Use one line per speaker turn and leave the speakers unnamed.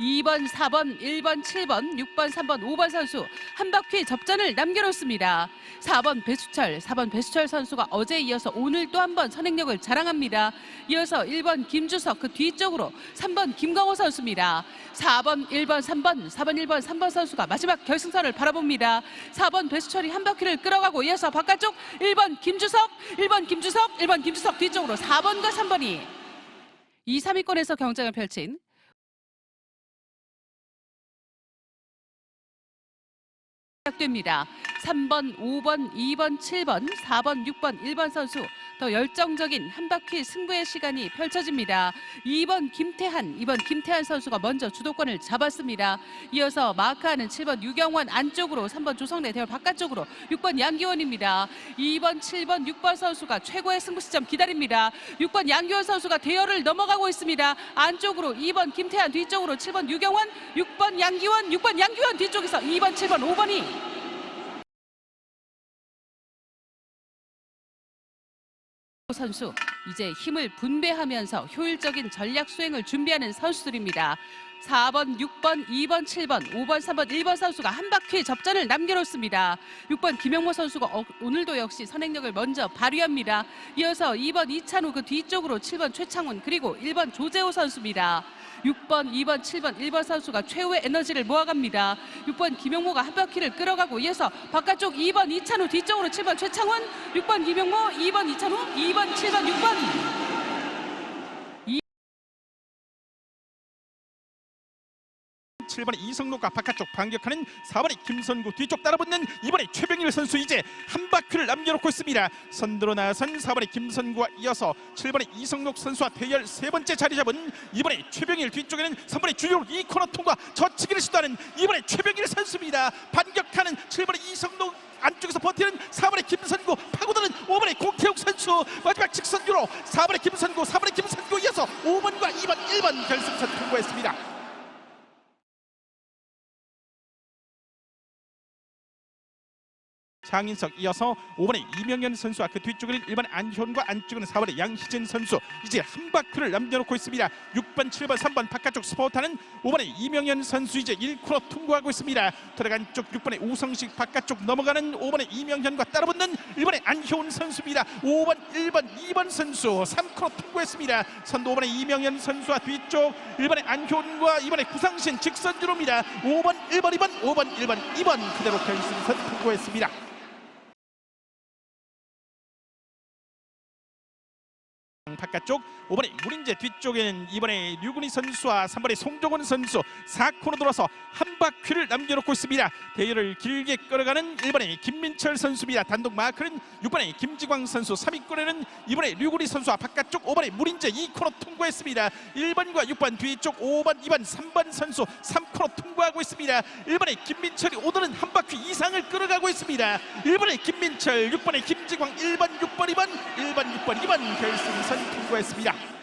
2번, 4번, 1번, 7번, 6번, 3번, 5번 선수 한 바퀴 접전을 남겨놓습니다. 4번 배수철, 4번 배수철 선수가 어제에 이어서 오늘 또 한 번 선행력을 자랑합니다. 이어서 1번 김주석 그 뒤쪽으로 3번 김광호 선수입니다. 4번, 1번, 3번, 4번, 1번, 3번 선수가 마지막 결승선을 바라봅니다. 4번 배수철이 한 바퀴를 끌어가고 이어서 바깥쪽 1번 김주석, 1번 김주석, 1번 김주석 뒤쪽으로 4번과 3번이 2, 3위권에서 경쟁을 펼친 시작됩니다. 3번, 5번, 2번, 7번, 4번, 6번, 1번 선수 더 열정적인 한 바퀴 승부의 시간이 펼쳐집니다. 2번 김태한, 2번 김태한 선수가 먼저 주도권을 잡았습니다. 이어서 마크하는 7번 유경원 안쪽으로 3번 조성래 대열 바깥쪽으로 6번 양기원입니다. 2번, 7번, 6번 선수가 최고의 승부 시점 기다립니다. 6번 양기원 선수가 대열을 넘어가고 있습니다. 안쪽으로 2번 김태한 뒤쪽으로 7번 유경원, 6번 양기원, 6번 양기원 뒤쪽에서 2번, 7번, 5번이 선수 이제 힘을 분배하면서 효율적인 전략 수행을 준비하는 선수들입니다. 4번, 6번, 2번, 7번, 5번, 3번, 1번 선수가 한 바퀴 접전을 남겨놓습니다. 6번 김영모 선수가 어- 오늘도 역시 선행력을 먼저 발휘합니다. 이어서 2번 이찬우 그 뒤쪽으로 7번 최창훈 그리고 1번 조재호 선수입니다. 6번, 2번, 7번, 1번 선수가 최후의 에너지를 모아갑니다. 6번 김영모가 한 바퀴를 끌어가고 이어서 바깥쪽 2번 이찬우 뒤쪽으로 7번 최창훈, 6번 김영모, 2번 이찬우, 2번, 7번, 6번
7번의 이성록과 바깥쪽 반격하는 4번의 김선구 뒤쪽 따라붙는 이번에 최병일 선수 이제 한 바퀴를 남겨놓고 있습니다. 선두로 나선 4번의 김선구와 이어서 7번의 이성록 선수와 대열 세 번째 자리 잡은 이번에 최병일 뒤쪽에는 3번의 주요 이 코너 통과 저치기를 시도하는 이번에 최병일 선수입니다. 반격하는 7번의 이성록 안쪽에서 버티는 4번의 김선구 파고드는 5번의 공태욱 선수 마지막 직선주로 4번의 김선구 4번의 김선구 이어서 5번과 2번 1번 결승선 통과했습니다. 장인석 이어서 5번의 이명현 선수와 그 뒤쪽에는 1번의 안현과 안쪽에는 4번의 양희진 선수. 이제 한 바퀴를 남겨놓고 있습니다. 6번 7번 3번 바깥쪽 스포타는 5번의 이명현 선수 이제 1코너 통과하고 있습니다. 들어간 쪽 6번의 우성식 바깥쪽 넘어가는 5번의 이명현과 따라붙는 1번의 안효은 선수입니다. 5번 1번 2번 선수 3코너 통과했습니다. 선두 5번의 이명현 선수와 뒤쪽 1번의 안효은과 2번의 구상신 직선주로입니다. 5번 1번 2번 5번 1번 2번 그대로 결승선 통과했습니다 바깥쪽 5번의 무린재 뒤쪽에는 이번에 류근희 선수와 3번의 송정원 선수 4코너 돌아서 한 바퀴를 남겨놓고 있습니다. 대열을 길게 끌어가는 1번의 김민철 선수입니다. 단독 마크는 6번의 김지광 선수 3위권에는 이번에 류근희 선수와 바깥쪽 5번의 무린재 2코너 통과했습니다. 1번과 6번 뒤쪽 5번, 2번, 3번 선수 3코너 통과하고 있습니다. 1번의 김민철이 오늘은 한 바퀴 이상을 끌어가고 있습니다. 1번의 김민철, 6번의 김지광, 1번, 6번, 2번, 1번, 6번, 2번 결승선 통과했습니다.